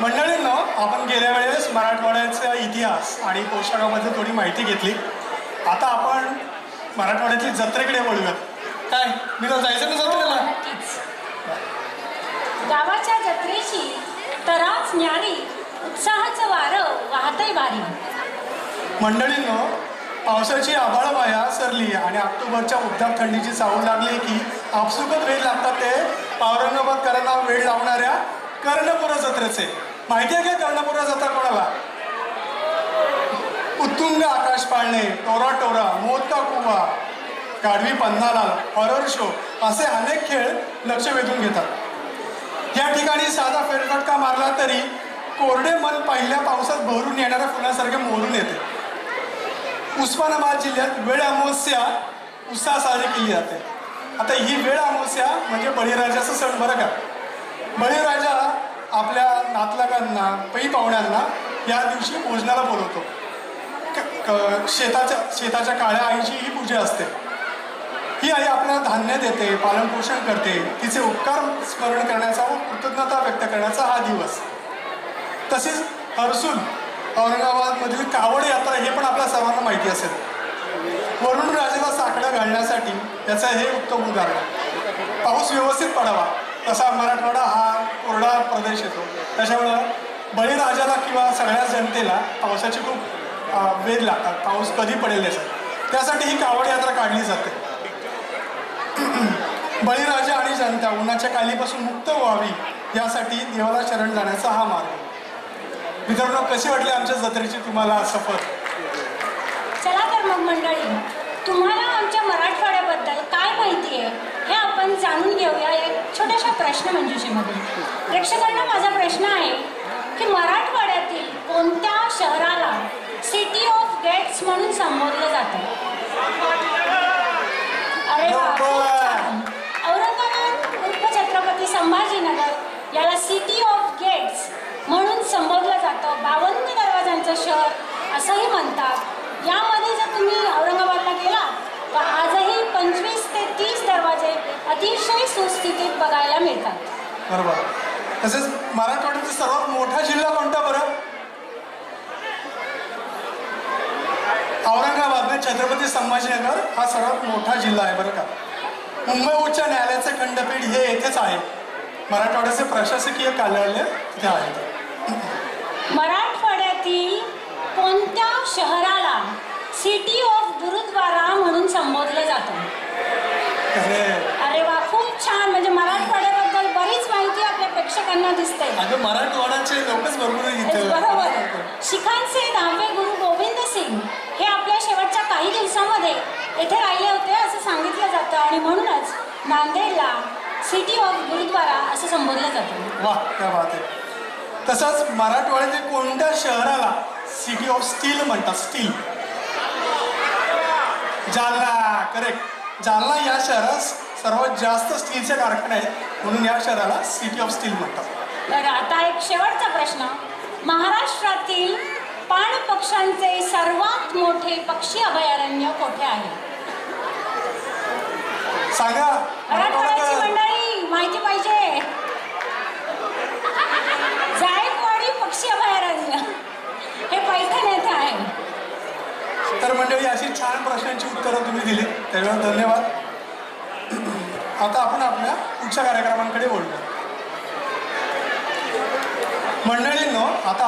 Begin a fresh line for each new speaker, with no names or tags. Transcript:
मंडळींनो आपण गेल्या वेळेस मराठवाड्याचा इतिहास आणि पोशाखाबद्दल थोडी माहिती घेतली. आता आपण मराठवाड्यातील जत्रेकडे वळूयात. काय? मी तर जायचं ना जत्रेला?
नक्कीच. गावाच्या जत्रेची तराच न्यारी उत्साहाचं वारं वाहतय भारी.
मंडळींनो पावसाची आभाळ माया सरली आणि ऑक्टोबरच्या उद्दाम थंडीची चावून लागली की आपसुकत वेळ लागतात ते. औरंगाबादकरांना वेळ लावणाऱ्या कर्णपुरा जत्रेचे. माहिती आहे का कर्णपुरा जत्रा कोणाला? उत्तुंग आकाश पाळणे टोरा टोरा मोदका कुवा गाढवी पन्नालाल हॉरर शो असे अनेक खेळ लक्ष वेधून घेतात. या ठिकाणी साधा फेरफटका मारला तरी कोरडे मन पहिल्या पावसात भरून येणाऱ्या फुलांसारखे मोरून येते. उस्मानाबाद जिल्ह्यात वेळ अमावस्या उत्साह साजरी केली जाते. आता ही वेळ अमावस्या म्हणजे बळीराजाचा सण बरं का? बळीराजा आपल्या नातलगांना पै पाहुण्यांना या दिवशी पूजनाला बोलवतो. क- क- शेताच्या शेताच्या काळ्या आईची ही पूजा असते. ही आई आपल्याला धान्य देते पालनपोषण करते. तिचे उपकार स्मरण करण्याचा व कृतज्ञता व्यक्त करण्याचा हा दिवस. तसेच हरसून औरंगाबादमधील कावड यात्रा हे पण आपल्या सर्वांना माहिती असेल. वरुण राजाला साकडं घालण्यासाठी याचं हे उत्तम उदाहरण. पाऊस व्यवस्थित पडावा. तसा मराठवाडा हा कोरडा प्रदेश येतो. त्याच्यामुळं बळीराजाला किंवा सगळ्या जनतेला पावसाचे खूप वेध लागतात. पाऊस कधी पडेल याचा. त्यासाठी ही कावड यात्रा काढली जाते. बळीराजा आणि जनता उन्हाच्या कालीपासून मुक्त व्हावी यासाठी देवाला शरण जाण्याचा हा मार्ग. मित्रांनो कशी वाटली आमच्या जत्रेची तुम्हाला सफर?
चला तर मग मंडळी तुम्हाला आमच्या मराठवाड्याबद्दल काय माहिती आहे हे आपण जाणून घेऊया एक छोट्याशा प्रश्न मंजुषेमध्ये. प्रेक्षकांना माझा प्रश्न आहे की मराठवाड्यातील कोणत्या शहराला सिटी ऑफ गेट्स म्हणून संबोधलं जातं अरे वा खूप छान. औरंगाबाद उर्फ छत्रपती संभाजीनगर याला सिटी ऑफ गेट्स म्हणून संबोधलं जातं बावन्न दरवाजांचं शहर असंही म्हणतात यामध्ये जर तुम्ही औरंगाबादला गेला तर आजही पंचवीस ते तीस दरवाजे अतिशय सुस्थितीत बघायला मिळतात.
बरोबर. तसेच मराठवाड्यातील सर्वात मोठा जिल्हा कोणता बरं? औरंगाबाद छत्रपती संभाजीनगर हा सर्वात मोठा जिल्हा आहे बरं का. मुंबई उच्च न्यायालयाचे खंडपीठ हे येथेच आहे. मराठवाड्याचे प्रशासकीय कार्यालय तिथे आहे.
मराठवाड्यातील कोणत्या शहराला सिटी ऑफ गुरुद्वारा म्हणून संबोधलं जातं?
अरे
अरे वा खूप छान म्हणजे मराठवाड्याबद्दल बरीच माहिती प्रेक्षकांना दिसते
अगं मराठवाड्याचे लोकच भरपूर इथे.
बरोबर. शिखांचे दहावे गुरु गोविंद सिंग हे आपल्या शेवटच्या काही दिवसामध्ये येथे राहिले होते असं सांगितलं जातं आणि म्हणूनच नांदेडला सिटी ऑफ गुरुद्वारा असं संबोधलं जातं.
वा क्या बात आहे. तसंच मराठवाड्यातील कोणत्या शहराला सिटी ऑफ स्टील म्हणतात? स्टील जालना करेक्ट जालना या शहरात सर्वात जास्त स्टीलचे कारखाने आहेत म्हणून या शहराला सिटी ऑफ स्टील म्हणतात.
तर आता एक शेवटचा प्रश्न. महाराष्ट्रातील पाणपक्ष्यांचे सर्वात मोठे पक्षी अभयारण्य कोठे आहे?
सांगा
मराठवाड्याची
मराठवाड्यात
मंडळी माहिती पाहिजे जायकवाडी पक्षी अभयारण्य हे पैठण येथे आहे
तर मंडळी अशी छान प्रश्नांची उत्तरं तुम्ही दिली. त्याच्यावर धन्यवाद. आता आपण आपल्या पुढच्या कार्यक्रमांकडे बोलतो मंडळींनो आता